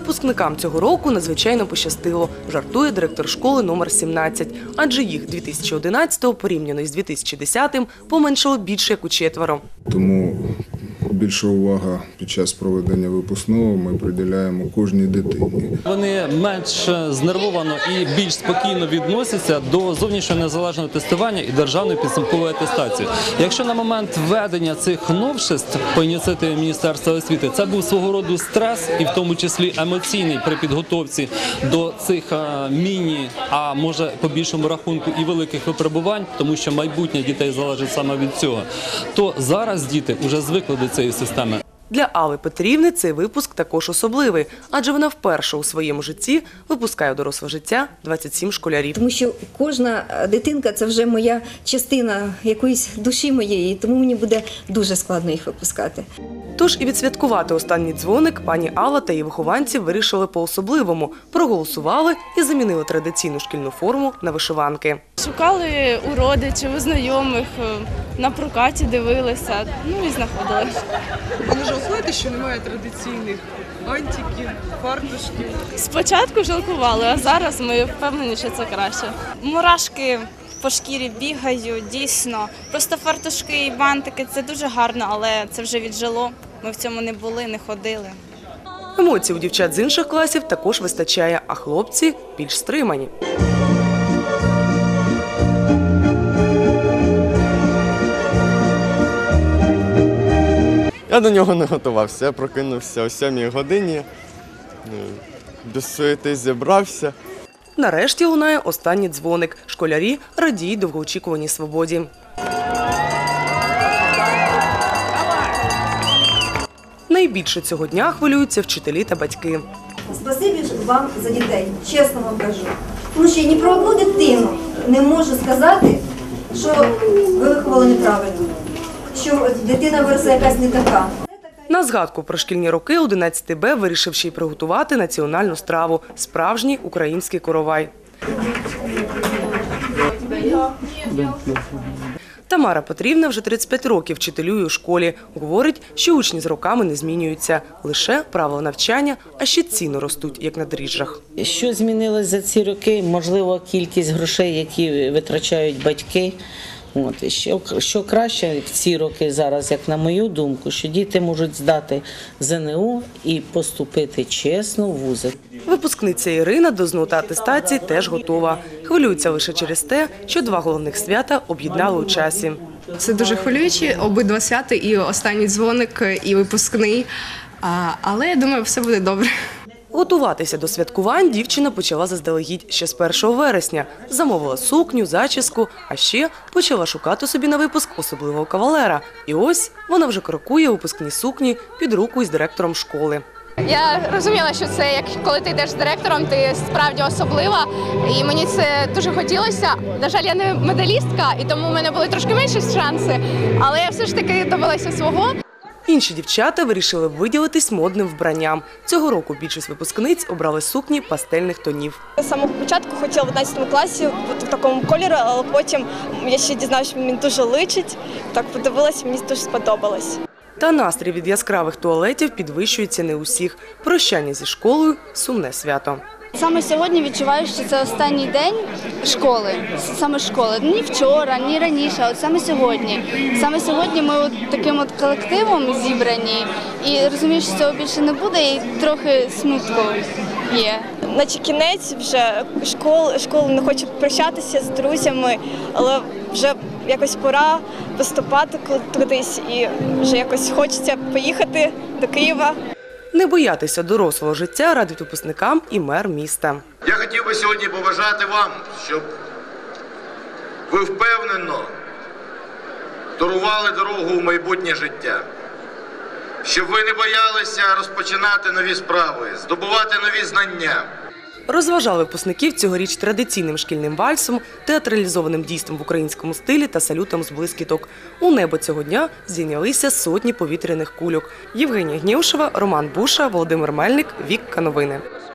Випускникам цього року надзвичайно пощастило, жартує директор школи номер 17, адже їх 2011-го порівняно із 2010-м поменшало більше як у четверо. Тому більша увага під час проведення випускного ми приділяємо кожній дитині. Вони менш знервовано і більш спокійно відносяться до зовнішнього незалежного тестування і державної підсумкової атестації. Якщо на момент введення цих новшеств по ініціативі Міністерства освіти це був свого роду стрес, і в тому числі емоційний при підготовці до цих е, міні, а може по більшому рахунку і великих випробувань, тому що майбутнє дітей залежить саме від цього, то зараз діти вже звикли до цієї системи. Для Алли Петрівни цей випуск також особливий, адже вона вперше у своєму житті випускає у доросле життя 27 школярів. Тому що кожна дитинка це вже моя частина якоїсь душі моєї, тому мені буде дуже складно їх випускати. Тож і відсвяткувати останній дзвоник пані Алла та її вихованці вирішили по-особливому, проголосували і замінили традиційну шкільну форму на вишиванки. Шукали у родичів, у знайомих, на прокаті дивилися, ну і знаходили. Ви не жалкуєте, що немає традиційних бантиків, фартушків? Спочатку жалкували, а зараз ми впевнені, що це краще. Мурашки по шкірі бігають, дійсно. Просто фартушки і бантики це дуже гарно, але це вже віджило. Ми в цьому не були, не ходили. Емоцій у дівчат з інших класів також вистачає, а хлопці більш стримані. Я до нього не готувався. Я прокинувся о 7 годині, е, без суєти зібрався. Нарешті лунає останній дзвоник. Школярі радіють довгоочікуваній свободі. Найбільше цього дня хвилюються вчителі та батьки. Спасибі вам за дітей, чесно вам кажу. Тому що я ні про одну дитину не можу сказати, що ви виховали неправильно, що дитина виросла якась не така. На згадку про шкільні роки 11 Б вирішив ще й приготувати національну страву справжній український коровай. Тамара Петрівна вже 35 років вчителює у школі. Говорить, що учні з роками не змінюються. Лише правила навчання, а ще ціни ростуть, як на дріжджах. Що змінилось за ці роки? Можливо, кількість грошей, які витрачають батьки. От і що, що краще в ці роки зараз, як на мою думку, що діти можуть здати ЗНО і поступити чесно в вузи. Випускниця Ірина до ЗНО та атестації теж готова. Хвилюється лише через те, що два головних свята об'єднали у часі. Це дуже хвилюючі, обидва свята, і останній дзвоник, і випускний. Але я думаю, все буде добре. Готуватися до святкувань дівчина почала заздалегідь ще з 1 вересня. Замовила сукню, зачіску, а ще почала шукати собі на випуск особливого кавалера. І ось вона вже крокує у випускній сукні під руку із директором школи. Я розуміла, що це як коли ти йдеш з директором, ти справді особлива, і мені це дуже хотілося. На жаль, я не медалістка, і тому в мене були трошки менші шанси, але я все ж таки добилася свого. Інші дівчата вирішили виділитись модним вбранням. Цього року більшість випускниць обрали сукні пастельних тонів. З самого початку хотіла в 11 класі бути в такому кольорі, але потім я ще дізналася, що мені дуже личить. Так подивилася, мені дуже сподобалось. Та настрій від яскравих туалетів підвищується не усіх. Прощання зі школою сумне свято. Саме сьогодні відчуваю, що це останній день школи, саме школи. Ні вчора, ні раніше, от саме сьогодні. Саме сьогодні ми от таким от колективом зібрані і розумію, що цього більше не буде, і трохи смутку є. Наче кінець вже школ, школи не хочу прощатися з друзями, але вже якось пора поступати кудись і вже якось хочеться поїхати до Києва. Не боятися дорослого життя радить випускникам і мер міста. Я хотів би сьогодні побажати вам, щоб ви впевнено дарували дорогу у майбутнє життя, щоб ви не боялися розпочинати нові справи, здобувати нові знання. Розважали випускників цьогоріч традиційним шкільним вальсом, театралізованим дійством в українському стилі та салютом з блискіток. У небо цього дня зійнялися сотні повітряних кульок. Євгенія Гнєушева, Роман Буша, Володимир Мельник, Вікка Новини.